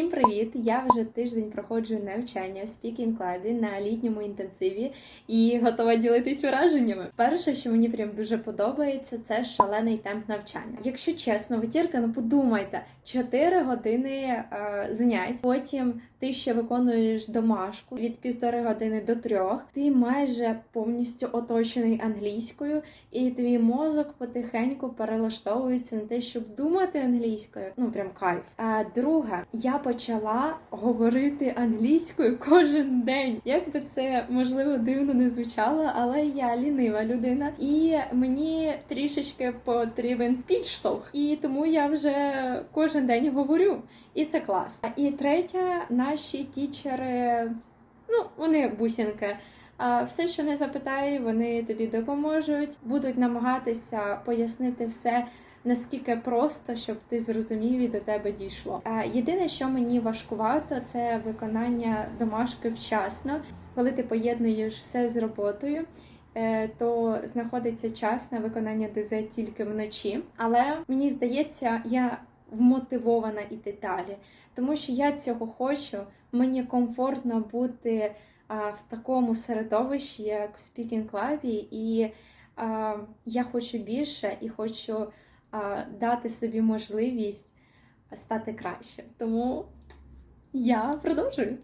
Benim Привіт! Я вже тиждень проходжу навчання в Speaking Club на літньому інтенсиві і готова ділитись враженнями. Перше, що мені прям дуже подобається, це шалений темп навчання. Якщо чесно, вечірка, ну подумайте, 4 години е, занять, потім ти ще виконуєш домашку від півтори години до трьох. Ти майже повністю оточений англійською, і твій мозок потихеньку перелаштовується на те, щоб думати англійською. Ну прям кайф. А друге, я почала говорити англійською кожен день. Як би це можливо дивно не звучало, але я лінива людина, і мені трішечки потрібен підштовх. І тому я вже кожен день говорю. І це клас. І третє, наші тічери, ну вони бусінки. Все, що не запитай, вони тобі допоможуть, будуть намагатися пояснити все наскільки просто, щоб ти зрозумів і до тебе дійшло. А єдине, що мені важкувато, це виконання домашки вчасно, коли ти поєднуєш все з роботою. е, То знаходиться час на виконання ДЗ тільки вночі, але мені здається, я вмотивована іти далі, тому що я цього хочу. Мені комфортно бути а, в такому середовищі, як в Club, і а, я хочу більше і хочу дати собі можливість стати краще. Тому я продовжую.